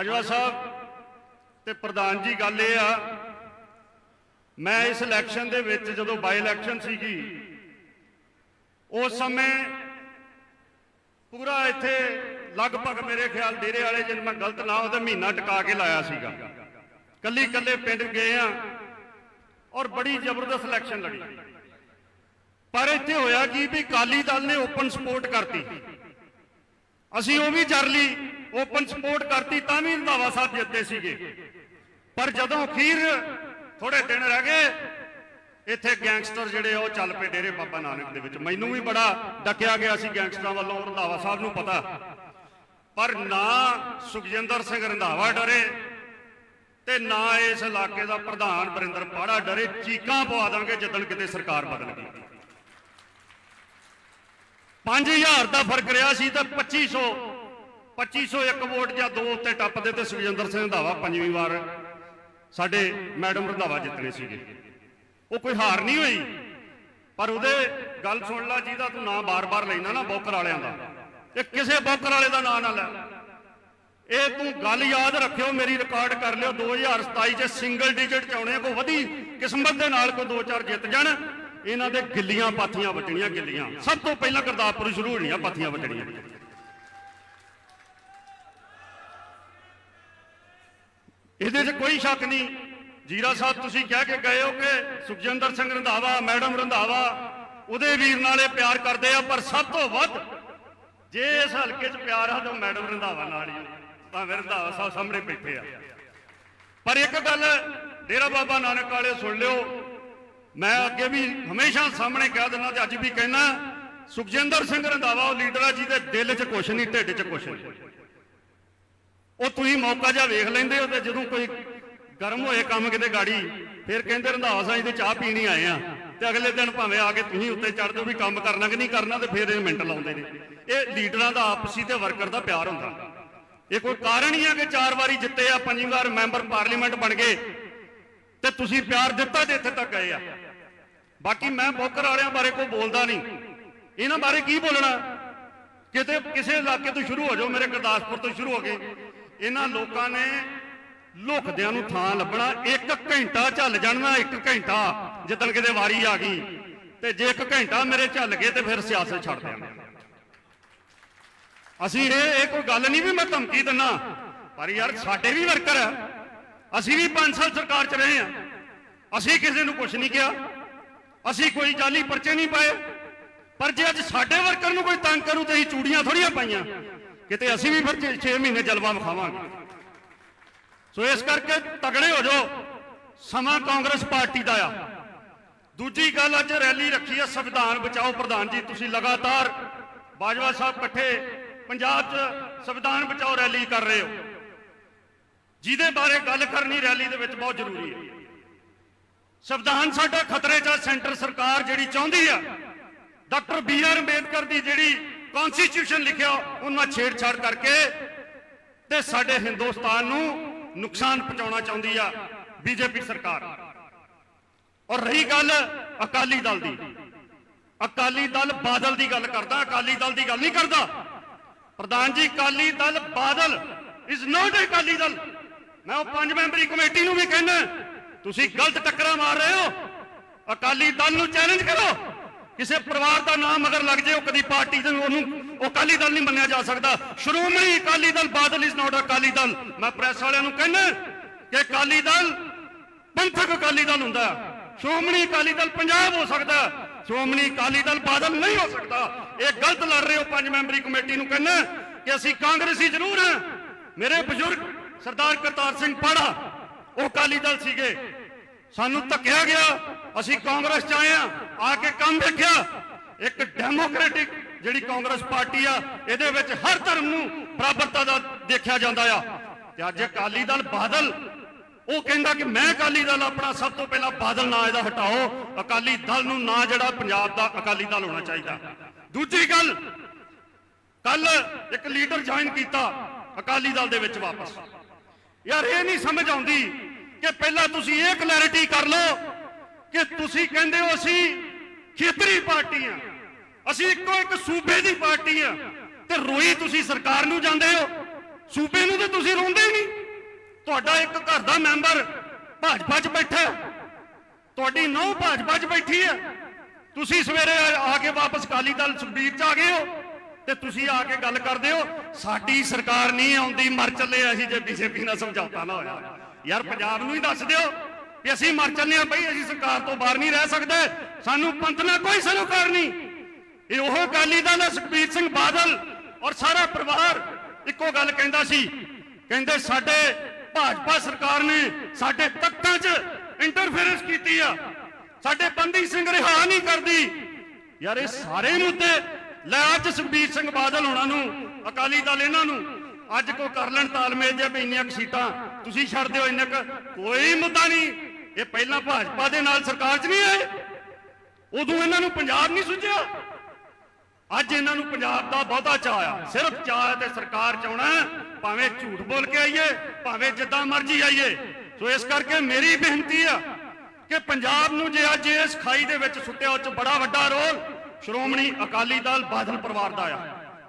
ਬਾਜਵਾ ਸਾਹਿਬ, ਤੇ ਪ੍ਰਧਾਨ ਜੀ, ਗੱਲ ਇਹ ਆ, ਮੈਂ ਇਸ ਇਲੈਕਸ਼ਨ ਦੇ ਵਿੱਚ ਜਦੋਂ ਬਾਈ ਇਲੈਕਸ਼ਨ ਸੀਗੀ, ਉਸ ਸਮੇਂ ਪੂਰਾ ਇੱਥੇ ਲਗਭਗ ਮੇਰੇ ਖਿਆਲ ਡੇਰੇ ਵਾਲੇ ਜੇ ਮੈਂ ਗਲਤ ਨਾ ਉਹਦਾ ਮਹੀਨਾ ਟਿਕਾ ਕੇ ਲਾਇਆ ਸੀਗਾ। ਕੱਲੀ ਕੱਲੇ ਪਿੰਡ ਗਏ ਆ ਔਰ ਬੜੀ ਜ਼ਬਰਦਸਤ ਇਲੈਕਸ਼ਨ ਲੜੀ। ਪਰ ਇੱਥੇ ਹੋਇਆ ਕੀ ਵੀ ਕਾਲੀ ਦਲ ਨੇ ਓਪਨ ਸਪੋਰਟ ਕਰਤੀ। ਅਸੀਂ ਉਹ ਵੀ ਜਰ ਲਈ। ਓਪਨ ਸਪੋਰਟ ਕਰਤੀ ਤਾਂ ਵੀ ਰੰਧਾਵਾ ਸਾਹਿਬ ਜਿੱਤੇ ਸੀਗੇ। ਪਰ ਜਦੋਂ ਅਖੀਰ ਥੋੜੇ ਦਿਨ ਰਹਿ ਗਏ, ਇੱਥੇ ਗੈਂਗਸਟਰ ਜਿਹੜੇ ਉਹ ਚੱਲ ਪਏ ਡੇਰੇ ਬਾਬਾ ਨਾਨਕ ਦੇ ਵਿੱਚ। ਮੈਨੂੰ ਵੀ ਬੜਾ ਡੱਕਿਆ ਗਿਆ ਸੀ ਗੈਂਗਸਟਰਾਂ ਵੱਲੋਂ, ਰੰਧਾਵਾ ਸਾਹਿਬ ਨੂੰ ਪਤਾ। ਪਰ ਨਾ ਸੁਖਜਿੰਦਰ ਸਿੰਘ ਰੰਧਾਵਾ ਡਰੇ ਤੇ ਨਾ ਇਸ ਇਲਾਕੇ ਦਾ ਪ੍ਰਧਾਨ ਬਰਿੰਦਰ ਪਾੜਾ ਡਰੇ। ਚੀਕਾਂ ਪਵਾ ਦਾਂਗੇ ਜਦੋਂ ਕਿਤੇ ਸਰਕਾਰ ਬਦਲ ਗਈ। 5000 ਦਾ ਫ਼ਰਕ ਰਿਹਾ ਸੀ ਤੇ 2500 2501 ਵੋਟ ਜਾਂ ਦੋ ਉੱਤੇ ਟੱਪਦੇ ਤੇ ਸੁਖਜਿੰਦਰ ਸਿੰਘ ਰੰਧਾਵਾ ਪੰਜਵੀਂ ਵਾਰ ਸਾਡੇ ਮੈਡਮ ਰੰਧਾਵਾ ਜਿੱਤਣੇ ਸੀਗੇ। ਉਹ ਕੋਈ ਹਾਰ ਨਹੀਂ ਹੋਈ। ਪਰ ਉਹਦੇ ਗੱਲ ਸੁਣ ਲਾ, ਜਿਹਦਾ ਤੂੰ ਨਾਂ ਬਾਰ-ਬਾਰ ਲੈਣਾ ਨਾ ਬੋਕਰ ਵਾਲਿਆਂ ਦਾ, ਇਹ ਕਿਸੇ ਬੋਕਰ ਵਾਲੇ ਦਾ ਨਾਂ ਨਾ ਲੈ। ਇਹ ਤੂੰ ਗੱਲ ਯਾਦ ਰੱਖਿਓ, ਮੇਰੀ ਰਿਕਾਰਡ ਕਰ ਲਿਓ 2027 ਚ ਸਿੰਗਲ ਡਿਜਿਟ ਚ ਆਉਣੇ ਕੋ ਵਧੀ ਕਿਸਮਤ ਦੇ ਨਾਲ ਕੋ ਦੋ ਚਾਰ ਜਿੱਤ ਜਾਣ। ਇਹਨਾਂ ਦੇ ਗਿੱਲੀਆਂ ਪਾਥੀਆਂ ਵੱਜਣੀਆਂ ਗਿੱਲੀਆਂ। ਸਭ ਤੋਂ ਪਹਿਲਾਂ ਕਰਤਾਰਪੁਰ ਸ਼ੁਰੂ ਹੋਣੀਆਂ ਪਾਥੀਆਂ ਵੱਜਣੀਆਂ ਇਹਦੇ 'ਚ ਕੋਈ ਸ਼ੱਕ ਨਹੀਂ। ਜੀਰਾ ਸਾਹਿਬ, ਤੁਸੀਂ ਕਹਿ ਕੇ ਗਏ ਹੋ ਕਿ ਸੁਖਜਿੰਦਰ ਸਿੰਘ ਰੰਧਾਵਾ, ਮੈਡਮ ਰੰਧਾਵਾ, ਉਹਦੇ ਵੀਰ ਨਾਲੇ ਪਿਆਰ ਕਰਦੇ ਆ, ਪਰ ਸਭ ਤੋਂ ਵੱਧ ਜੇ ਇਸ ਹਲਕੇ 'ਚ ਪਿਆਰ ਆ, ਤਾਂ ਮੈਡਮ ਰੰਧਾਵਾ ਨਾਲ ਹੀ ਭਾਵੇਂ ਰੰਧਾਵਾ ਸਾਹਿਬ ਸਾਹਮਣੇ ਬੈਠੇ ਆ। ਪਰ ਇੱਕ ਗੱਲ ਡੇਰਾ ਬਾਬਾ ਨਾਨਕ ਵਾਲੇ ਸੁਣ ਲਿਓ। ਮੈਂ ਅੱਗੇ ਵੀ ਹਮੇਸ਼ਾ ਸਾਹਮਣੇ ਕਹਿ ਦਿੰਦਾ ਤੇ ਅੱਜ ਵੀ ਕਹਿਣਾ, ਸੁਖਜਿੰਦਰ ਸਿੰਘ ਰੰਧਾਵਾ, ਉਹ ਲੀਡਰ ਆ ਜਿਹਦੇ ਦਿਲ 'ਚ ਕੁਛ ਨਹੀਂ, ਢਿੱਡ 'ਚ ਕੁਛ ਨਹੀਂ। ਉਹ ਤੁਸੀਂ ਮੌਕਾ ਜਿਹਾ ਵੇਖ ਲੈਂਦੇ ਹੋ ਤੇ ਜਦੋਂ ਕੋਈ ਗਰਮ ਹੋਏ ਕੰਮ ਕਿਤੇ ਗਾੜੀ, ਫਿਰ ਕਹਿੰਦੇ ਰੰਧਾਵਾ ਸਾਈਂ ਤੇ ਚਾਹ ਪੀਣੀ ਆਏ ਆ। ਤੇ ਅਗਲੇ ਦਿਨ ਭਾਵੇਂ ਆ ਕੇ ਤੁਸੀਂ ਉੱਤੇ ਚੜ ਜਾਓ ਵੀ ਕੰਮ ਕਰਨਾ ਕਿ ਨਹੀਂ ਕਰਨਾ ਤੇ ਫਿਰ ਇਹ ਮਿੰਟ ਲਾਉਂਦੇ ਨੇ। ਇਹ ਲੀਡਰਾਂ ਦਾ ਆਪਸੀ ਤੇ ਵਰਕਰ ਦਾ ਪਿਆਰ ਹੁੰਦਾ। ਇਹ ਕੋਈ ਕਾਰਨ ਹੀ ਆ ਕਿ ਚਾਰ ਵਾਰੀ ਜਿੱਤੇ ਆ ਪੰਜੀ ਵਾਰ ਮੈਂਬਰ ਪਾਰਲੀਮੈਂਟ ਬਣ ਗਏ। ਤੇ ਤੁਸੀਂ ਪਿਆਰ ਦਿੱਤਾ ਤੇ ਇੱਥੇ ਤੱਕ ਆਏ ਆ। ਬਾਕੀ ਮੈਂ ਬੋਕਰ ਵਾਲਿਆਂ ਬਾਰੇ ਕੋਈ ਬੋਲਦਾ ਨਹੀਂ। ਇਹਨਾਂ ਬਾਰੇ ਕੀ ਬੋਲਣਾ? ਕਿਤੇ, ਕਿਸੇ ਇਲਾਕੇ ਤੋਂ ਸ਼ੁਰੂ ਹੋ ਜਾਓ, ਮੇਰੇ ਗੁਰਦਾਸਪੁਰ ਤੋਂ ਸ਼ੁਰੂ ਹੋ ਗਏ ਇਹਨਾਂ ਲੋਕਾਂ ਨੇ ਲੁਕਦਿਆਂ ਨੂੰ ਥਾਂ ਲੱਭਣਾ। ਇੱਕ ਘੰਟਾ ਝੱਲ ਜਾਣਾ ਇੱਕ ਘੰਟਾ, ਜਿੱਦਣ ਕਿਤੇ ਵਾਰੀ ਆ ਗਈ। ਤੇ ਜੇ ਇੱਕ ਘੰਟਾ ਮੇਰੇ ਝੱਲ ਗਏ ਤੇ ਫਿਰ ਸਿਆਸਤ ਛੱਡ ਦਿਆਂਗੇ ਅਸੀਂ ਇਹ ਇਹ ਕੋਈ ਗੱਲ ਨਹੀਂ ਵੀ ਮੈਂ ਧਮਕੀ ਦਿੰਨਾ ਪਰ ਯਾਰ ਸਾਡੇ ਵੀ ਵਰਕਰ ਆ। ਅਸੀਂ ਵੀ 5 ਸਾਲ ਸਰਕਾਰ 'ਚ ਰਹੇ ਆ। ਅਸੀਂ ਕਿਸੇ ਨੂੰ ਕੁਝ ਨਹੀਂ ਕਿਹਾ। ਅਸੀਂ ਕੋਈ ਜਾਲੀ ਪਰਚੇ ਨਹੀਂ ਪਾਏ। ਪਰ ਜੇ ਅੱਜ ਸਾਡੇ ਵਰਕਰ ਨੂੰ ਕੋਈ ਤੰਗ ਕਰੂ ਤੇ ਅਸੀਂ ਚੂੜੀਆਂ ਥੋੜੀਆਂ ਪਾਈਆਂ, ਕਿਤੇ ਅਸੀਂ ਵੀ ਫਿਰ 6 ਮਹੀਨੇ ਜਲਵਾ ਵਿਖਾਵਾਂਗੇ। ਸੋ ਇਸ ਕਰਕੇ ਤਗੜੇ ਹੋ ਜਾਓ, ਸਮਾਂ ਕਾਂਗਰਸ ਪਾਰਟੀ ਦਾ ਆ। ਦੂਜੀ ਗੱਲ ਅੱਜ ਰੈਲੀ ਰੱਖੀ ਹੈ ਸੰਵਿਧਾਨ ਬਚਾਓ ਪ੍ਰਧਾਨ ਜੀ, ਤੁਸੀਂ ਲਗਾਤਾਰ ਬਾਜਵਾ ਸਾਹਿਬ ਇਕੱਠੇ ਪੰਜਾਬ 'ਚ ਸੰਵਿਧਾਨ ਬਚਾਓ ਰੈਲੀ ਕਰ ਰਹੇ ਹੋ। ਜਿਹਦੇ ਬਾਰੇ ਗੱਲ ਕਰਨੀ ਰੈਲੀ ਦੇ ਵਿੱਚ ਬਹੁਤ ਜ਼ਰੂਰੀ ਹੈ। ਸੰਵਿਧਾਨ ਸਾਡਾ ਖਤਰੇ 'ਚ ਆ, ਸੈਂਟਰ ਸਰਕਾਰ ਜਿਹੜੀ ਚਾਹੁੰਦੀ ਆ ਡਾਕਟਰ ਬੀ ਆਰ ਅੰਬੇਦਕਰ ਦੀ ਜਿਹੜੀ ਕਨਸਟੀਟਿਊਸ਼ਨ ਲਿਖਿਆ, ਉਹਨਾਂ ਛੇੜਛਾੜ ਕਰਕੇ ਤੇ ਸਾਡੇ ਹਿੰਦੁਸਤਾਨ ਨੂੰ ਨੁਕਸਾਨ ਪਹੁੰਚਾਉਣਾ ਚਾਹੁੰਦੀ ਆ ਬੀਜੇਪੀ ਸਰਕਾਰ। ਔਰ ਰਹੀ ਗੱਲ ਅਕਾਲੀ ਦਲ ਦੀ। ਅਕਾਲੀ ਦਲ ਬਾਦਲ ਦੀ ਗੱਲ ਕਰਦਾ, ਅਕਾਲੀ ਦਲ ਦੀ ਗੱਲ ਨਹੀਂ ਕਰਦਾ। ਪ੍ਰਧਾਨ ਜੀ, ਅਕਾਲੀ ਦਲ ਬਾਦਲ ਇਜ਼ ਨਾਟ ਅਕਾਲੀ ਦਲ। ਮੈਂ ਉਹ ਪੰਜ ਮੈਂਬਰੀ ਕਮੇਟੀ ਨੂੰ ਵੀ ਕਹਿੰਦਾ, ਤੁਸੀਂ ਗਲਤ ਟੱਕਰਾਂ ਮਾਰ ਰਹੇ ਹੋ। ਅਕਾਲੀ ਦਲ ਨੂੰ ਚੈਲੰਜ ਕਰੋ। ਕਿਸੇ ਪਰਿਵਾਰ ਦਾ ਨਾਮ ਅਗਰ ਲੱਗ ਜੇ, ਉਹ ਕਦੀ ਪਾਰਟੀ ਦੇ ਉਹਨੂੰ, ਉਹ ਅਕਾਲੀ ਦਲ ਨਹੀਂ ਮੰਨਿਆ ਜਾ ਸਕਦਾ। Shiromani Akali Dal Badal is not Akali Dal. ਮੈਂ ਪ੍ਰੈਸ ਵਾਲਿਆਂ ਨੂੰ ਕਹਿੰਦਾ ਕਿ ਅਕਾਲੀ ਦਲ ਪੰਥਕ ਅਕਾਲੀ ਦਲ ਹੁੰਦਾ। ਸ਼੍ਰੋਮਣੀ ਅਕਾਲੀ ਦਲ ਪੰਜਾਬ ਹੋ ਸਕਦਾ। ਸ਼੍ਰੋਮਣੀ ਅਕਾਲੀ ਦਲ ਬਾਦਲ ਨਹੀਂ ਹੋ ਸਕਦਾ। ਇਹ ਗਲਤ ਲੜ ਰਹੇ ਹੋ ਪੰਜ ਮੈਂਬਰੀ ਕਮੇਟੀ ਨੂੰ ਕਹਿੰਦਾ ਕਿ ਅਸੀਂ ਕਾਂਗਰਸੀ ਜ਼ਰੂਰ ਹਾਂ। ਮੇਰੇ ਬਜ਼ੁਰਗ ਸਰਦਾਰ ਕਰਤਾਰ ਸਿੰਘ ਪਾੜਾ, ਉਹ ਅਕਾਲੀ ਦਲ ਸੀਗੇ। ਸਾਨੂੰ ਧੱਕਿਆ ਗਿਆ। ਅਸੀਂ ਕਾਂਗਰਸ ਚ ਆਏ ਆ ਆ ਕੇ ਕੰਮ ਦੇਖਿਆ। ਇੱਕ ਡੈਮੋਕ੍ਰੈਟਿਕ ਜਿਹੜੀ ਕਾਂਗਰਸ ਪਾਰਟੀ ਆ, ਇਹਦੇ ਵਿੱਚ ਹਰ ਧਰਮ ਨੂੰ ਬਰਾਬਰਤਾ ਦਾ ਦੇਖਿਆ ਜਾਂਦਾ ਆ। ਤੇ ਅੱਜ ਅਕਾਲੀ ਦਲ ਬਾਦਲ, ਉਹ ਕਹਿੰਦਾ ਕਿ ਮੈਂ ਅਕਾਲੀ ਦਲ ਆਪਣਾ ਸਭ ਤੋਂ ਪਹਿਲਾਂ ਬਾਦਲ ਨਾਂ ਇਹਦਾ ਹਟਾਓ। ਅਕਾਲੀ ਦਲ ਨੂੰ ਨਾਂ ਜਿਹੜਾ ਪੰਜਾਬ ਦਾ ਅਕਾਲੀ ਦਲ ਹੋਣਾ ਚਾਹੀਦਾ। ਦੂਜੀ ਗੱਲ, ਕੱਲ ਇੱਕ ਲੀਡਰ ਜੁਆਇਨ ਕੀਤਾ ਅਕਾਲੀ ਦਲ ਦੇ ਵਿੱਚ ਵਾਪਸ। ਯਾਰ ਇਹ ਨਹੀਂ ਸਮਝ ਆਉਂਦੀ ਕਿ ਪਹਿਲਾਂ ਤੁਸੀਂ ਇਹ ਕਲੈਰਿਟੀ ਕਰ ਲਓ ਕਿ ਤੁਸੀਂ ਕਹਿੰਦੇ ਹੋ ਅਸੀਂ ਖੇਤਰੀ ਪਾਰਟੀ ਆ ਅਸੀਂ ਇੱਕੋ ਇੱਕ ਸੂਬੇ ਦੀ ਪਾਰਟੀ ਆ ਤੇ ਰੋਈ ਤੁਸੀਂ ਸਰਕਾਰ ਨੂੰ ਜਾਂਦੇ ਹੋ। ਸੂਬੇ ਨੂੰ ਤੇ ਤੁਸੀਂ ਰੋਂਦੇ ਨਹੀਂ। ਤੁਹਾਡਾ ਇੱਕ ਘਰ ਦਾ ਮੈਂਬਰ ਭਾਜਪਾ 'ਚ ਬੈਠਾ ਤੁਹਾਡੀ ਨੌ ਭਾਜਪਾ 'ਚ ਬੈਠੀ ਹੈ। ਤੁਸੀਂ ਸਵੇਰੇ ਆ ਆ ਕੇ ਵਾਪਸ ਕਾਲੀ ਦਲ ਸੁਖਬੀਰ 'ਚ ਆ ਗਏ ਹੋ ਤੇ ਤੁਸੀਂ ਆ ਕੇ ਗੱਲ ਕਰਦੇ ਹੋ, ਸਾਡੀ ਸਰਕਾਰ ਨਹੀਂ ਆਉਂਦੀ, ਮਰ ਚੱਲੇ ਅਸੀਂ ਜੇ ਬੀਜੇਪੀ ਨਾਲ ਸਮਝੌਤਾ ਨਾ ਹੋਇਆ। ਯਾਰ ਪੰਜਾਬ ਨੂੰ ਹੀ ਦੱਸ ਦਿਓ ਵੀ ਅਸੀਂ ਮਰ ਚੱਲੇ ਆ ਬਈ, ਅਸੀਂ ਸਰਕਾਰ ਤੋਂ ਬਾਹਰ ਨਹੀਂ ਰਹਿ ਸਕਦੇ। ਸਾਨੂੰ ਪੰਥ ਨਾਲ ਕੋਈ ਸਰੋਕਾਰ ਨਹੀਂ। ਇਹ ਉਹ ਅਕਾਲੀ ਦਲ ਹੈ, ਸੁਖਬੀਰ ਸਿੰਘ ਬਾਦਲ ਔਰ ਸਾਰਾ ਪਰਿਵਾਰ ਇੱਕੋ ਗੱਲ ਕਹਿੰਦਾ ਸੀ। ਕਹਿੰਦੇ ਸਾਡੇ ਭਾਜਪਾ ਸਰਕਾਰ ਨੇ ਸਾਡੇ ਤਖਤਾਂ 'ਚ ਇੰਟਰਫੇਰੈਂਸ ਕੀਤੀ ਆ। ਸਾਡੇ ਬੰਦੀ ਸਿੰਘ ਰਿਹਾ ਨਹੀਂ ਕਰਦੀ। ਯਾਰ ਇਹ ਸਾਰੇ ਮੁੱਦੇ ਲੈ ਅੱਜ ਸੁਖਬੀਰ ਸਿੰਘ ਬਾਦਲ ਹੋਣਾ ਨੂੰ, ਅਕਾਲੀ ਦਲ ਇਹਨਾਂ ਨੂੰ, ਅੱਜ ਕੋ ਕਰ ਲੈਣ ਤਾਲਮੇਲ ਜੇ ਵੀ ਇੰਨੀਆਂ ਕੁ ਸੀਟਾਂ। ਤੁਸੀਂ ਛੱਡ ਦਿਓ ਇੰਨਾ ਕੁ। ਕੋਈ ਮੁੱਦਾ ਨਹੀਂ। ਇਹ ਪਹਿਲਾਂ ਭਾਜਪਾ ਦੇ ਨਾਲ ਸਰਕਾਰ 'ਚ ਨਹੀਂ ਆਏ। ਉਦੋਂ ਇਹਨਾਂ ਨੂੰ ਪੰਜਾਬ ਨਹੀਂ ਸੁਝਿਆ। ਅੱਜ ਇਹਨਾਂ ਨੂੰ ਪੰਜਾਬ ਦਾ ਬਹੁਤਾ ਚਾਅ ਆ ਸਿਰਫ ਚਾਅ ਤੇ ਸਰਕਾਰ ਚਾਉਣਾ ਭਾਵੇਂ ਝੂਠ ਬੋਲ ਕੇ ਆਈਏ, ਭਾਵੇਂ ਜਿੱਦਾਂ ਮਰਜ਼ੀ ਆਈਏ। ਸੋ ਇਸ ਕਰਕੇ ਮੇਰੀ ਬੇਨਤੀ ਆ ਕਿ ਪੰਜਾਬ ਨੂੰ ਜੇ ਅੱਜ ਇਸ ਖਾਈ ਦੇ ਵਿੱਚ ਸੁੱਟਿਆ, ਉਹ ਚ ਬੜਾ ਵੱਡਾ ਰੋਲ। ਸ਼੍ਰੋਮਣੀ ਅਕਾਲੀ ਦਲ, ਬਾਦਲ ਪਰਿਵਾਰ ਦਾ ਆ।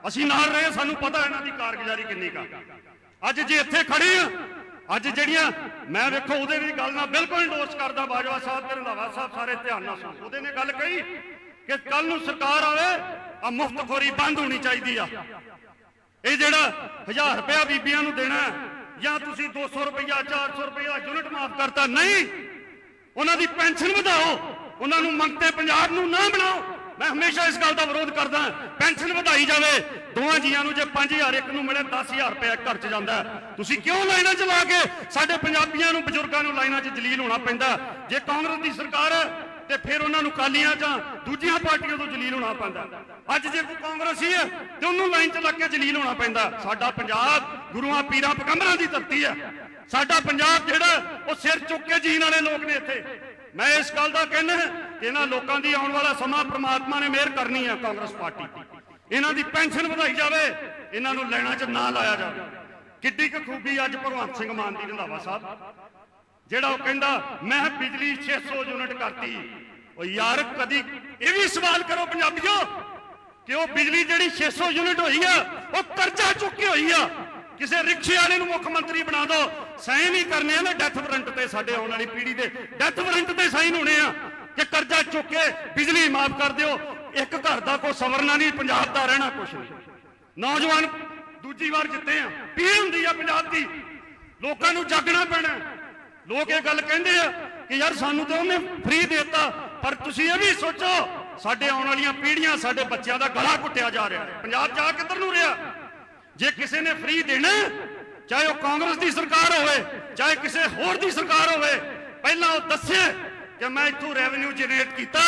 ਅਸੀਂ ਨਾਲ ਰਹੇ, ਸਾਨੂੰ ਪਤਾ ਇਹਨਾਂ ਦੀ ਕਾਰਗੁਜ਼ਾਰੀ ਕਿੰਨੀ ਕਾ ਅੱਜ ਜੇ ਇੱਥੇ ਖੜੇ ਆ ਅੱਜ ਜਿਹੜੀਆਂ ਮੈਂ ਵੇਖੋ ਉਹਦੇ ਵੀ ਗੱਲ ਨਾਲ ਬਿਲਕੁਲ ਇੰਡੋਰਸ ਕਰਦਾ, ਬਾਜਵਾ ਸਾਹਿਬ ਤੇ ਰੰਧਾਵਾ ਸਾਹਿਬ ਸਾਰੇ ਧਿਆਨ ਨਾਲ ਸੁਣੋ। ਉਹਦੇ ਨੇ ਗੱਲ ਕਹੀ ਕਿ ਕੱਲ ਨੂੰ ਸਰਕਾਰ ਆਵੇ ਆ ਮੁਫਤਖੋਰੀ ਬੰਦ ਹੋਣੀ ਚਾਹੀਦੀ ਆ। ਇਹ ਜਿਹੜਾ 1000 ਰੁਪਇਆ ਬੀਬੀਆਂ ਨੂੰ ਦੇਣਾ ਜਾਂ ਤੁਸੀਂ 200 ਰੁਪਇਆ 400 ਰੁਪਇਆ ਯੂਨਿਟ ਮਾਫ ਕਰਤਾ, ਨਹੀਂ। ਉਹਨਾਂ ਦੀ ਪੈਨਸ਼ਨ ਵਧਾਓ, ਉਹਨਾਂ ਨੂੰ ਮੰਗਤੇ ਪੰਜਾਬ ਨੂੰ ਨਾ ਬਣਾਓ। ਮੈਂ ਹਮੇਸ਼ਾ ਇਸ ਗੱਲ ਦਾ ਵਿਰੋਧ ਕਰਦਾ ਪੈਨਸ਼ਨ ਵਧਾਈ ਜਾਵੇ। ਦੋਵਾਂ ਜੀਆਂ ਨੂੰ ਜੇ 5000 ਇੱਕ ਨੂੰ ਮਿਲੇ 10000 ਰੁਪਏ ਘਰ ਚ ਜਾਂਦਾ ਤੁਸੀਂ ਕਿਉਂ ਲਾਈਨਾਂ ਚ ਲਾ ਕੇ ਸਾਡੇ ਪੰਜਾਬੀਆਂ ਨੂੰ, ਬਜ਼ੁਰਗਾਂ ਨੂੰ ਲਾਈਨਾਂ 'ਚ ਜਲੀਲ ਹੋਣਾ ਪੈਂਦਾ ਜੇ ਕਾਂਗਰਸ ਦੀ ਸਰਕਾਰ ਹੈ, ਤੇ ਫਿਰ ਉਹਨਾਂ ਨੂੰ ਕਾਲੀਆਂ ਜਾਂ ਦੂਜੀਆਂ ਪਾਰਟੀਆਂ ਤੋਂ ਜਲੀਲ ਹੋਣਾ ਪੈਂਦਾ ਅੱਜ ਜੇ ਕੋਈ ਕਾਂਗਰਸੀ ਹੈ, ਤੇ ਉਹਨੂੰ ਲਾਈਨ 'ਚ ਲੱਗ ਕੇ ਜਲੀਲ ਹੋਣਾ ਪੈਂਦਾ ਸਾਡਾ ਪੰਜਾਬ ਗੁਰੂਆਂ, ਪੀਰਾਂ, ਪਗੰਬਰਾਂ ਦੀ ਧਰਤੀ ਹੈ। ਸਾਡਾ ਪੰਜਾਬ ਜਿਹੜਾ ਉਹ ਸਿਰ ਚੁੱਕ ਕੇ ਜੀਣ ਵਾਲੇ ਲੋਕ ਨੇ ਇੱਥੇ। ਮੈਂ ਇਸ ਗੱਲ ਦਾ ਕਹਿਣਾ ਇਹਨਾਂ ਲੋਕਾਂ ਦੀ ਆਉਣ ਵਾਲਾ ਸਮਾਂ ਪ੍ਰਮਾਤਮਾ ਨੇ ਮਿਹਰ ਕਰਨੀ ਹੈ ਕਾਂਗਰਸ ਪਾਰਟੀ ਇਹਨਾਂ ਦੀ ਪੈਨਸ਼ਨ ਵਧਾਈ ਜਾਵੇ, ਇਹਨਾਂ ਨੂੰ ਲੈਣਾ 'ਚ ਨਾ ਲਾਇਆ ਜਾਵੇ। ਕਿੱਡੀ ਕੁ ਖੂਬੀ ਅੱਜ ਭਗਵੰਤ ਸਿੰਘ ਮਾਨ ਦੀ ਰੰਧਾਵਾ ਸਾਹਿਬ। ਜਿਹੜਾ ਉਹ ਕਹਿੰਦਾ, ਮੈਂ ਬਿਜਲੀ 600 ਯੂਨਿਟ ਕਰਤੀ। ਉਹ ਯਾਰ ਕਦੀ ਇਹ ਵੀ ਸਵਾਲ ਕਰੋ ਪੰਜਾਬੀਓ ਕਿ ਉਹ ਬਿਜਲੀ ਜਿਹੜੀ 600 ਯੂਨਿਟ ਹੋਈ ਆ, ਉਹ ਕਰਜ਼ਾ ਚੁੱਕ ਕੇ ਹੋਈ ਆ। ਕਿਸੇ ਰਿਕਸ਼ੇ ਵਾਲੇ ਨੂੰ ਮੁੱਖ ਮੰਤਰੀ ਬਣਾ ਦਿਓ ਸਾਈਨ ਹੀ ਕਰਨੇ ਆ ਨਾ, ਡੈਥ ਵਾਰੰਟ ਤੇ ਸਾਡੇ ਆਉਣ ਵਾਲੀ ਪੀੜ੍ਹੀ ਦੇ। ਡੈਥ ਵਾਰੰਟ ਤੇ ਸਾਈਨ ਹੋਣੇ ਆ। ਕਿ ਕਰਜ਼ਾ ਚੁੱਕ ਕੇ ਬਿਜਲੀ ਮਾਫ ਕਰ ਦਿਓ, ਇੱਕ ਘਰ ਦਾ ਕੋਈ ਸਵਰਨਾ ਨਹੀਂ, ਪੰਜਾਬ ਦਾ ਰਹਿਣਾ ਕੁਛ ਨਹੀਂ। ਨੌਜਵਾਨ ਦੂਜੀ ਵਾਰ ਜਿੱਤੇ ਆ, ਪੀੜ ਹੁੰਦੀ ਆ ਪੰਜਾਬ ਦੀ। ਲੋਕਾਂ ਨੂੰ ਜਾਗਣਾ ਪੈਣਾ। ਲੋਕ ਇਹ ਗੱਲ ਕਹਿੰਦੇ ਆ ਕਿ ਯਾਰ ਸਾਨੂੰ ਤਾਂ ਉਹਨੇ ਫ੍ਰੀ ਦਿੱਤਾ, ਪਰ ਤੁਸੀਂ ਇਹ ਵੀ ਸੋਚੋ, ਸਾਡੇ ਆਉਣ ਵਾਲੀਆਂ ਪੀੜ੍ਹੀਆਂ ਸਾਡੇ ਬੱਚਿਆਂ ਦਾ ਗਲਾ ਘੁੱਟਿਆ ਜਾ ਰਿਹਾ ਪੰਜਾਬ ਜਾ ਕਿੱਧਰ ਨੂੰ ਰਿਹਾ? ਜੇ ਕਿਸੇ ਨੇ ਫ੍ਰੀ ਦੇਣਾ, ਚਾਹੇ ਉਹ ਕਾਂਗਰਸ ਦੀ ਸਰਕਾਰ ਹੋਵੇ, ਚਾਹੇ ਕਿਸੇ ਹੋਰ ਦੀ ਸਰਕਾਰ ਹੋਵੇ, ਪਹਿਲਾਂ ਉਹ ਦੱਸੇ ਕਿ ਮੈਂ ਇੱਥੋਂ ਰੈਵਨਿਊ ਜਨਰੇਟ ਕੀਤਾ,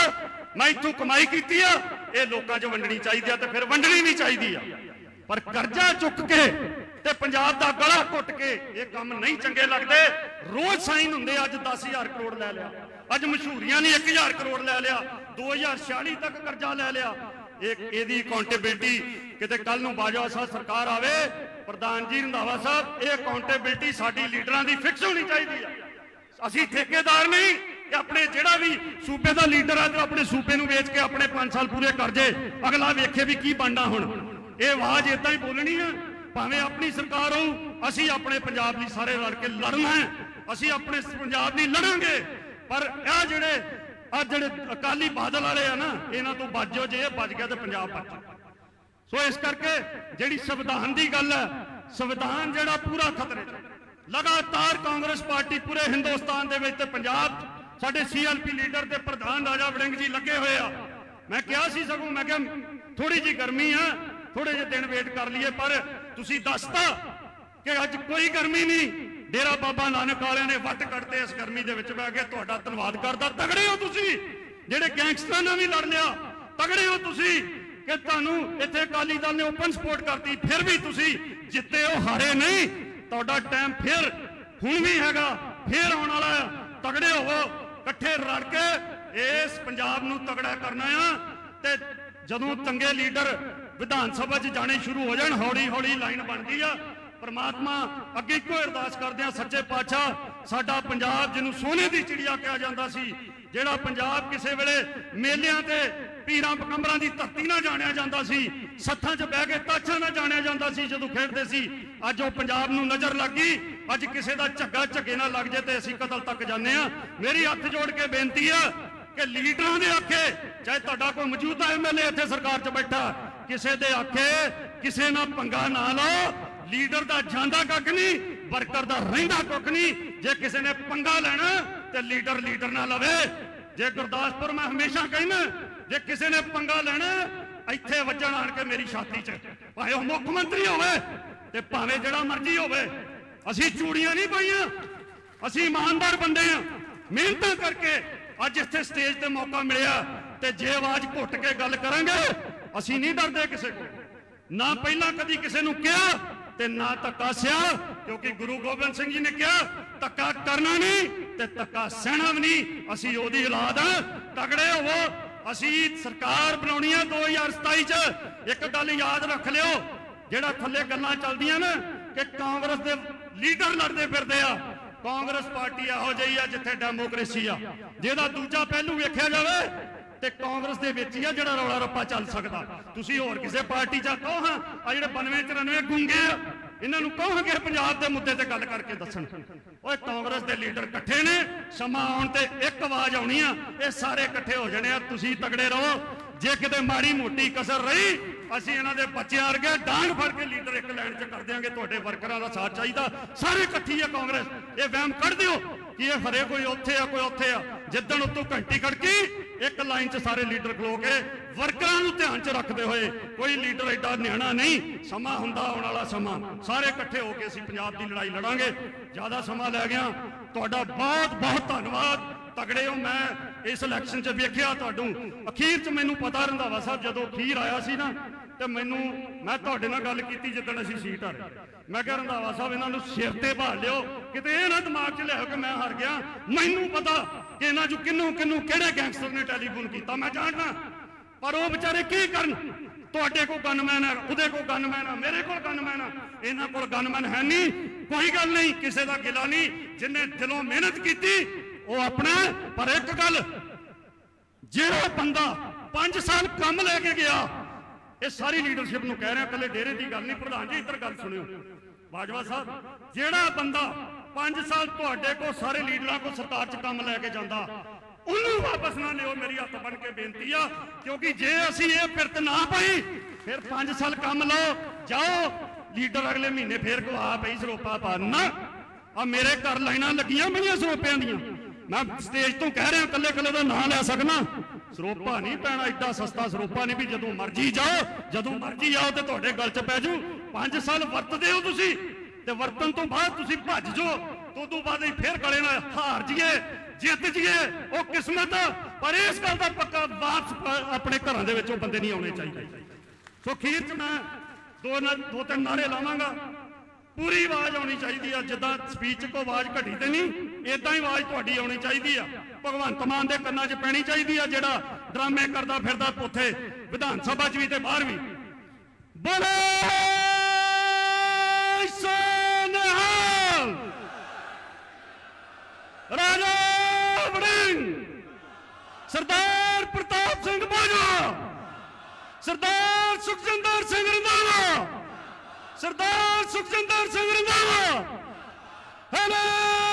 ਮੈਂ ਇੱਥੋਂ ਕਮਾਈ ਕੀਤੀ ਆ, ਇਹ ਲੋਕਾਂ 'ਚ ਵੰਡਣੀ ਚਾਹੀਦੀ ਆ ਤੇ ਫਿਰ ਵੰਡਣੀ ਵੀ ਚਾਹੀਦੀ ਆ। ਪਰ ਕਰਜ਼ਾ ਚੁੱਕ ਕੇ ਤੇ ਪੰਜਾਬ ਦਾ ਗਲਾ ਘੁੱਟ ਕੇ ਇਹ ਕੰਮ ਨਹੀਂ ਚੰਗੇ ਲੱਗਦੇ। ਰੋਜ਼ ਸਾਈਨ ਹੁੰਦੇ ਅੱਜ 10000 ਕਰੋੜ ਲੈ ਲਿਆ। ਅੱਜ ਮਸ਼ਹੂਰੀਆਂ ਨੇ 1000 ਕਰੋੜ ਲੈ ਲਿਆ 2046 ਤੱਕ ਕਰਜ਼ਾ ਲੈ ਲਿਆ। ਇਹ ਇਹਦੀ ਅਕਾਊਂਟੇਬਿਲਟੀ ਕਿਤੇ ਕੱਲ ਨੂੰ ਬਾਜਵਾ ਸਾਹਿਬ ਸਰਕਾਰ ਆਵੇ, ਪ੍ਰਧਾਨ ਜੀ ਰੰਧਾਵਾ ਸਾਹਿਬ, ਇਹ ਅਕਾਊਂਟੇਬਿਲਟੀ ਸਾਡੀ ਲੀਡਰਾਂ ਦੀ ਫਿਕਸ ਹੋਣੀ ਚਾਹੀਦੀ ਆ। ਅਸੀਂ ਠੇਕੇਦਾਰ ਨਹੀਂ ਆਪਣੇ ਜਿਹੜਾ ਵੀ ਸੂਬੇ ਦਾ ਲੀਡਰ ਆ, ਤੇ ਆਪਣੇ ਸੂਬੇ ਨੂੰ ਵੇਚ ਕੇ ਆਪਣੇ 5 ਸਾਲ ਪੂਰੇ ਕਰ ਜੇ। ਅਗਲਾ ਵੇਖੇ ਵੀ ਕੀ ਬਣਨਾ ਹੁਣ। ਇਹ ਆਵਾਜ਼ ਇਦਾਂ ਹੀ ਬੋਲਣੀ ਆ, ਭਾਵੇਂ ਆਪਣੀ ਸਰਕਾਰ ਹੋਊ, ਅਸੀਂ ਆਪਣੇ ਪੰਜਾਬ ਲਈ ਸਾਰੇ ਲੜ ਕੇ ਲੜਨਾ ਹੈ। ਅਸੀਂ ਆਪਣੇ ਪੰਜਾਬ ਲਈ ਲੜਾਂਗੇ। ਪਰ ਇਹ ਜਿਹੜੇ, ਆ ਜਿਹੜੇ ਅਕਾਲੀ ਬਾਦਲ ਵਾਲੇ ਆ ਨਾ, ਇਹਨਾਂ ਤੋਂ ਬਚੋ ਜੇ ਇਹ ਬਚ ਗਿਆ ਤੇ ਪੰਜਾਬ ਬਚ ਸੋ ਇਸ ਕਰਕੇ ਜਿਹੜੀ ਸੰਵਿਧਾਨ ਦੀ ਗੱਲ ਹੈ ਸੰਵਿਧਾਨ ਜਿਹੜਾ ਪੂਰਾ ਖਤਰੇ 'ਚ ਲਗਾਤਾਰ ਕਾਂਗਰਸ ਪਾਰਟੀ ਪੂਰੇ ਹਿੰਦੁਸਤਾਨ ਦੇ ਵਿੱਚ ਤੇ ਪੰਜਾਬ ਸਾਡੇ ਸੀਐਲਪੀ ਲੀਡਰ ਤੇ ਪ੍ਰਧਾਨ ਰਾਜਾ ਵੜਿੰਗ ਜੀ ਲੱਗੇ ਹੋਏ ਆ। ਮੈਂ ਕਿਹਾ ਸੀ ਸਗੋਂ, ਮੈਂ ਕਿਹਾ ਥੋੜੀ ਜੀ ਗਰਮੀ ਆ ਥੋੜੇ ਜਿਹੇ ਦਿਨ ਵੇਟ ਕਰ ਲਈਏ, ਪਰ ਤੁਸੀਂ ਦੱਸਤਾ ਕਿ ਅੱਜ ਕੋਈ ਗਰਮੀ ਨਹੀਂ। ਡੇਰਾ ਬਾਬਾ ਨਾਨਕ ਵਾਲਿਆਂ ਨੇ ਵੱਟ ਕੱਢਤੇ ਇਸ ਗਰਮੀ ਦੇ ਵਿੱਚ। ਬਹਿ ਕੇ ਤੁਹਾਡਾ ਧੰਨਵਾਦ ਕਰਦਾ। ਤਗੜੇ ਹੋ ਤੁਸੀਂ। ਜਿਹੜੇ ਗੈਂਗਸਟਰਾਂ ਨਾਲ ਵੀ ਲੜ ਲਿਆ ਤਗੜੇ ਹੋ ਤੁਸੀਂ ਕਿ ਤੁਹਾਨੂੰ ਇੱਥੇ ਅਕਾਲੀ ਦਲ ਨੇ ਓਪਨ ਸਪੋਰਟ ਕਰਤੀ, ਫਿਰ ਵੀ ਤੁਸੀਂ ਜਿੱਤੇ ਹੋ, ਹਾਰੇ ਨਹੀਂ। ਤੁਹਾਡਾ ਟਾਈਮ ਫਿਰ ਹੁਣ ਵੀ ਹੈਗਾ, ਫਿਰ ਆਉਣ ਵਾਲਾ ਤਗੜੇ ਹੋਵੋ। ਇਕੱਠੇ ਰਲ ਕੇ ਇਸ ਪੰਜਾਬ ਨੂੰ ਤਗੜਾ ਕਰਨਾ ਆ ਤੇ ਜਦੋਂ ਚੰਗੇ ਲੀਡਰ ਵਿਧਾਨ ਸਭਾ 'ਚ ਜਾਣੇ ਸ਼ੁਰੂ ਹੋ ਜਾਣ ਹੌਲੀ ਹੌਲੀ ਲਾਈਨ ਬਣਦੀ ਆ, ਪਰਮਾਤਮਾ ਅੱਗੇ ਇੱਕੋ ਅਰਦਾਸ ਕਰਦੇ ਆ, ਸੱਚੇ ਪਾਤਸ਼ਾਹ, ਸਾਡਾ ਪੰਜਾਬ ਜਿਹਨੂੰ ਸੋਨੇ ਦੀ ਚਿੜੀਆ ਕਿਹਾ ਜਾਂਦਾ ਸੀ, ਜਿਹੜਾ ਪੰਜਾਬ ਕਿਸੇ ਵੇਲੇ ਮੇਲਿਆਂ ਤੇ ਪੀਰਾਂ ਪਕੰਬਰਾਂ ਦੀ ਧਰਤੀ ਨਾਲ ਜਾਣਿਆ ਜਾਂਦਾ ਸੀ, ਸੱਥਾਂ 'ਚ ਬਹਿ ਕੇ ਤਾਛਾ ਨਾਲ ਜਾਣਿਆ ਜਾਂਦਾ ਸੀ, ਜਦੋਂ ਖੇਡਦੇ ਸੀ, ਅੱਜ ਉਹ ਪੰਜਾਬ ਨੂੰ ਨਜ਼ਰ ਲੱਗ ਗਈ ਅੱਜ ਕਿਸੇ ਦਾ ਝੱਗਾ ਝੱਗੇ ਨਾਲ ਲੱਗ ਜੇ ਤੇ ਅਸੀਂ ਕਤਲ ਤੱਕ ਜਾਂਦੇ ਆ ਮੇਰੀ ਹੱਥ ਜੋੜ ਕੇ ਬੇਨਤੀ ਆ ਕਿ ਲੀਡਰਾਂ ਦੇ ਆਖੇ, ਚਾਹੇ ਤੁਹਾਡਾ ਕੋਈ ਮੌਜੂਦਾ ਐਮਐਲਏ ਇੱਥੇ ਸਰਕਾਰ 'ਚ ਬੈਠਾ, ਕਿਸੇ ਦੇ ਆਖੇ, ਕਿਸੇ ਨਾਲ ਪੰਗਾ ਨਾ ਲਓ। ਲੀਡਰ ਦਾ ਜਾਂਦਾ ਕੱਖ ਨਹੀਂ, ਵਰਕਰ ਦਾ ਰਹਿੰਦਾ ਕੁੱਖ ਨਹੀਂ। ਜੇ ਕਿਸੇ ਨੇ ਪੰਗਾ ਲੈਣਾ ਤੇ ਲੀਡਰ ਲੀਡਰ ਨਾਲ ਲਵੇ। ਜੇ ਗੁਰਦਾਸਪੁਰ ਮੈਂ ਹਮੇਸ਼ਾ ਕਹਿੰਦਾ, ਜੇ ਕਿਸੇ ਨੇ ਪੰਗਾ ਲੈਣਾ, ਇੱਥੇ ਵੱਜਣ ਆਣ ਕੇ ਮੇਰੀ ਛਾਤੀ 'ਚ। ਭਾਵੇਂ ਉਹ ਮੁੱਖ ਮੰਤਰੀ ਹੋਵੇ ਤੇ ਭਾਵੇਂ ਜਿਹੜਾ ਮਰਜ਼ੀ ਹੋਵੇ ਅਸੀਂ ਚੂੜੀਆਂ ਨਹੀਂ ਪਾਈਆਂ। ਅਸੀਂ ਇਮਾਨਦਾਰ ਬੰਦੇ ਆ ਮਿਹਨਤਾਂ ਕਰਕੇ ਅੱਜ ਇੱਥੇ ਸਟੇਜ ਤੇ ਮੌਕਾ ਮਿਲਿਆ ਤੇ ਜੇ ਆਵਾਜ਼ ਘੁੱਟ ਕੇ ਗੱਲ ਕਰਾਂਗੇ, ਅਸੀਂ ਨਹੀਂ ਡਰਦੇ ਕਿਸੇ ਕੋਲ। ਨਾ ਪਹਿਲਾਂ ਕਦੀ ਕਿਸੇ ਨੂੰ ਕਿਹਾ ਤੇ ਨਾ ਧੱਕਾ ਸਿਆ, ਕਿਉਂਕਿ ਗੁਰੂ ਗੋਬਿੰਦ ਸਿੰਘ ਜੀ ਨੇ ਕਿਹਾ, ਧੱਕਾ ਕਰਨਾ ਨਹੀਂ ਤੇ ਧੱਕਾ ਸਹਿਣਾ ਵੀ ਨਹੀਂ। ਅਸੀਂ ਉਹਦੀ ਔਲਾਦ ਆ ਤਗੜੇ ਹੋਵੋ। ਅਸੀਂ ਸਰਕਾਰ ਬਣਾਉਣੀ ਆ 2027 ਚ। ਇੱਕ ਗੱਲ ਯਾਦ ਰੱਖ ਲਿਓ, ਜਿਹੜਾ ਥੱਲੇ ਗੱਲਾਂ ਚੱਲਦੀਆਂ ਨਾ ਕਿ ਕਾਂਗਰਸ ਦੇ ਲੀਡਰ ਲੜਦੇ ਫਿਰਦੇ ਆ। ਕਾਂਗਰਸ ਪਾਰਟੀ ਇਹੋ ਜਿਹੀ ਆ ਜਿੱਥੇ ਡੈਮੋਕ੍ਰੇਸੀ ਆ। ਜਿਹਦਾ ਦੂਜਾ ਪਹਿਲੂ ਵੇਖਿਆ ਜਾਵੇ ਤੇ ਕਾਂਗਰਸ ਦੇ ਵਿੱਚ ਹੀ ਆ ਜਿਹੜਾ ਰੌਲਾ ਰੱਪਾ ਚੱਲ ਸਕਦਾ। ਤੁਸੀਂ ਹੋਰ ਕਿਸੇ ਪਾਰਟੀ 'ਚ ਕਹੋ ਹਾਂ, ਆ ਜਿਹੜੇ 92 94 ਗੁੰਗੇ ਆ, ਇਹਨਾਂ ਨੂੰ ਕਹੋ ਕਿ ਪੰਜਾਬ ਦੇ ਮੁੱਦੇ ਤੇ ਗੱਲ ਕਰਕੇ ਦੱਸਣ। ਓਏ, ਕਾਂਗਰਸ ਦੇ ਲੀਡਰ ਇਕੱਠੇ ਨੇ, ਸਮਾਂ ਆਉਣ ਤੇ ਇੱਕ ਆਵਾਜ਼ ਆਉਣੀ ਆ, ਇਹ ਸਾਰੇ ਇਕੱਠੇ ਹੋ ਜਾਣੇ ਆ, ਤੁਸੀਂ ਤਗੜੇ ਰਹੋ। ਜੇ ਕਿਤੇ ਮਾੜੀ ਮੋਟੀ ਕਸਰ ਰਹੀ, ਅਸੀਂ ਇਹਨਾਂ ਦੇ ਬੱਚਿਆਂ ਵਰਗੇ ਡਾਂਗ ਫੜ ਕੇ ਲੀਡਰ ਇੱਕ ਲਾਈਨ 'ਚ ਕਰ ਦਿਆਂਗੇ। ਤੁਹਾਡੇ ਵਰਕਰਾਂ ਦਾ ਸਾਥ ਚਾਹੀਦਾ। ਸਾਰੇ ਇਕੱਠੀ ਆ ਕਾਂਗਰਸ। ਇਹ ਵਹਿਮ ਕੱਢ ਦਿਓ ਕਿ ਇਹ ਫਰੇ ਕੋਈ ਉੱਥੇ ਆ, ਕੋਈ ਉੱਥੇ ਆ। ਜਿੱਦਣ ਉੱਤੋਂ ਘੰਟੀ ਖੜਕੀ, ਇੱਕ ਲਾਈਨ 'ਚ ਸਾਰੇ ਲੀਡਰ ਖਲੋ ਕੇ ਵਰਕਰਾਂ ਨੂੰ ਧਿਆਨ 'ਚ ਰੱਖਦੇ ਹੋਏ ਕੋਈ ਲੀਡਰ ਐਡਾ ਨਿਆਣਾ ਨਹੀਂ, ਸਮਾਂ ਹੁੰਦਾ ਆਉਣ ਵਾਲਾ ਸਮਾਂ। ਸਾਰੇ ਇਕੱਠੇ ਹੋ ਕੇ ਅਸੀਂ ਪੰਜਾਬ ਦੀ ਲੜਾਈ ਲੜਾਂਗੇ। ਜ਼ਿਆਦਾ ਸਮਾਂ ਲੈ ਗਿਆ। ਤੁਹਾਡਾ ਬਹੁਤ ਬਹੁਤ ਧੰਨਵਾਦ। ਤਗੜੇ ਹੋ ਮੈਂ। ਇਸ ਇਲੈਕਸ਼ਨ 'ਚ ਵੇਖਿਆ ਤੁਹਾਨੂੰ ਅਖੀਰ 'ਚ ਮੈਨੂੰ ਪਤਾ ਰੰਧਾਵਾ ਸਾਹਿਬ, ਜਦੋਂ ਅਖੀਰ ਆਇਆ ਸੀ ਨਾ, ਤੇ ਮੈਨੂੰ, ਮੈਂ ਤੁਹਾਡੇ ਨਾਲ ਗੱਲ ਕੀਤੀ ਜਿੱਦਣ ਅਸੀਂ ਸੀਟ ਹਾਰੇ। ਮੈਂ ਕਿਹਾ, ਰੰਧਾਵਾ ਸਾਹਿਬ, ਇਹਨਾਂ ਨੂੰ ਸਿਰ ਤੇ ਭਾਲ ਲਿਓ। ਕਿਤੇ ਇਹ ਨਾ ਦਿਮਾਗ 'ਚ ਲਿਆਓ ਕਿ ਮੈਂ ਹਾਰ ਗਿਆ। ਮੈਨੂੰ ਪਤਾ ਕਿ ਇਹਨਾਂ 'ਚੋਂ ਕਿੰਨੂੰ ਕਿੰਨੂੰ, ਕਿਹੜੇ ਗੈਂਗਸਟਰ ਨੇ ਟੈਲੀਫੋਨ ਕੀਤਾ। ਮੈਂ ਜਾਣਦਾ। ਪਰ ਉਹ ਵਿਚਾਰੇ ਕੀ ਕਰਨ? ਤੁਹਾਡੇ ਕੋਲ ਗਨਮੈਨ ਹੈ, ਉਹਦੇ ਕੋਲ ਗਨਮੈਨ ਹੈ, ਮੇਰੇ ਕੋਲ ਗਨਮੈਨ ਹੈ। ਇਹਨਾਂ ਕੋਲ ਗਨਮੈਨ ਹੈ ਨਹੀਂ। ਕੋਈ ਗੱਲ ਨਹੀਂ, ਕਿਸੇ ਦਾ ਗਿਲਾ ਨਹੀਂ। ਜਿਨੇ ਦਿਲੋਂ ਮਿਹਨਤ ਕੀਤੀ ਉਹ ਆਪਣਾ, ਪਰ ਇੱਕ ਗੱਲ, ਜਿਹੜਾ ਬੰਦਾ 5 ਸਾਲ ਕੰਮ ਲੈ ਕੇ ਗਿਆ, ਇਹ ਸਾਰੀ ਲੀਡਰਸ਼ਿਪ ਨੂੰ ਕਹਿ ਰਿਹਾ ਕੱਲੇ ਡੇਰੇ ਦੀ ਗੱਲ ਨਹੀਂ, ਪ੍ਰਧਾਨ ਜੀ, ਇੱਧਰ ਗੱਲ ਸੁਣਿਓ। ਬਾਜਵਾ ਸਾਹਿਬ, ਜਿਹੜਾ ਬੰਦਾ 5 ਸਾਲ ਤੁਹਾਡੇ ਕੋਲ, ਸਾਰੇ ਲੀਡਰਾਂ ਕੋਲ ਸਰਕਾਰ 'ਚ ਕੰਮ ਲੈ ਕੇ ਜਾਂਦਾ, ਉਹਨੂੰ ਵਾਪਸ ਨਾ ਲਿਓ, ਮੇਰੀ ਹੱਥ ਬਣ ਕੇ ਬੇਨਤੀ ਆ, ਕਿਉਂਕਿ ਜੇ ਅਸੀਂ ਇਹ ਫਿਰਤ ਨਾ ਪਾਈ, ਫਿਰ 5 ਸਾਲ ਕੰਮ ਲਓ, ਜਾਓ, ਲੀਡਰ ਅਗਲੇ ਮਹੀਨੇ ਫੇਰ ਕੋ ਆ ਪਈ ਸਰੋਪਾ ਪਾਣਾ ਆ ਮੇਰੇ ਘਰ ਲਾਈਨਾਂ ਲੱਗੀਆਂ ਮੇਰੀਆਂ ਸਰੋਪਿਆਂ ਦੀਆਂ। ਮੈਂ ਸਟੇਜ ਤੋਂ ਕਹਿ ਰਿਹਾ ਕੱਲੇ ਕੱਲੇ ਦਾ ਨਾਂ ਲੈ ਸਕਣਾ ਸਰੋਪਾ ਨਹੀਂ ਪੈਣਾ ਐਡਾ ਸਸਤਾ ਸਰੋਪਾ ਨਹੀਂ ਵੀ ਜਦੋਂ ਮਰਜ਼ੀ ਜਾਓ, ਜਦੋਂ ਮਰਜ਼ੀ ਆਓ ਤੇ ਤੁਹਾਡੇ ਗਲ 'ਚ ਪੈ ਜੂ 5 ਸਾਲ ਵਰਤਦੇ ਹੋ ਤੁਸੀਂ, ਤੇ ਵਰਤਨ ਤੋਂ ਬਾਅਦ ਤੁਸੀਂ ਭੱਜ ਜਾਓ। ਤੋਂ ਤੋਂ ਬਾਅਦ ਹੀ ਫੇਰ ਗਲੇ ਨਾਲ ਹਾਰ ਜੀਏ ਜਿੱਤ ਜੀਏ ਉਹ ਕਿਸਮਤ ਪਰ ਇਸ ਗੱਲ ਦਾ ਪੱਕਾ ਵਾਪਸ ਆਪਣੇ ਘਰਾਂ ਦੇ ਵਿੱਚ ਉਹ ਬੰਦੇ ਨਹੀਂ ਆਉਣੇ ਚਾਹੀਦੇ। ਸੋ ਖੀਰ 'ਚ ਮੈਂ ਦੋ ਦੋ ਤਿੰਨ ਨਾਰੇ ਲਾਵਾਂਗਾ। ਪੂਰੀ ਆਵਾਜ਼ ਆਉਣੀ ਚਾਹੀਦੀ ਆ, ਜਿੱਦਾਂ ਸਪੀਚ ਕੋ ਆਵਾਜ਼ ਘਟੀ ਤੇ ਨਹੀਂ। ਇਦਾਂ ਹੀ ਆਵਾਜ਼ ਤੁਹਾਡੀ ਆਉਣੀ ਚਾਹੀਦੀ ਆ। ਭਗਵੰਤ ਮਾਨ ਦੇ ਕੰਨਾਂ 'ਚ ਪੈਣੀ ਚਾਹੀਦੀ ਆ ਜਿਹੜਾ ਡਰਾਮੇ ਕਰਦਾ ਫਿਰਦਾ ਉੱਥੇ ਵਿਧਾਨ ਸਭਾ 'ਚ ਵੀ ਤੇ ਬਾਹਰ ਵੀ। ਬੋਲੇ ਸੋਨਹਾਲ। ਰਾਜਾ ਵੜਿੰਗ। ਸਰਦਾਰ ਪ੍ਰਤਾਪ ਸਿੰਘ ਬਾਜਵਾ। ਸਰਦਾਰ ਸੁਖਜਿੰਦਰ ਸਿੰਘ ਰੰਧਾਵਾ। ਸਰਦਾਰ ਸੁਖਜਿੰਦਰ ਸਿੰਘ ਰੰਧਾਵਾ। ਹਾਲੇਲੂਇਆ